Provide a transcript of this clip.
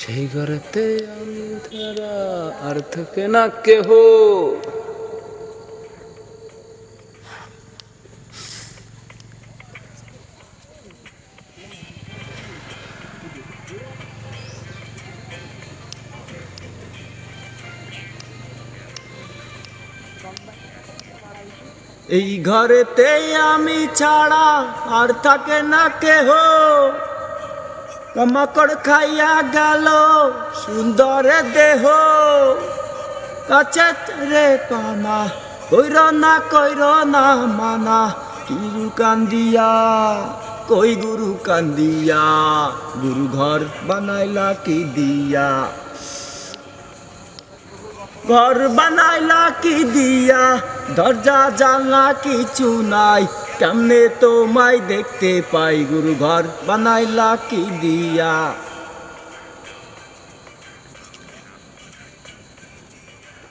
সেই ঘরেতে আমি ধারা আর থাকে না কেহ। এই ঘরেতে আমি ছাড়া আর থাকে না কেহ। কমাকড় খাইয়া গেল, সুন্দর দেহ। কাছে রে পানা, কইর না কইর না মানা গুরু কান্দিয়া, কই গুরু কান্দিয়া, গুরু ঘর বানাইলা কি দিয়া? ঘর বানাইলা কি দিয়া, দরজা জানলা কিছু নাই কেমনে তোমায় দেখতে পাই গুরু ঘর বানাইলা কি দিয়া?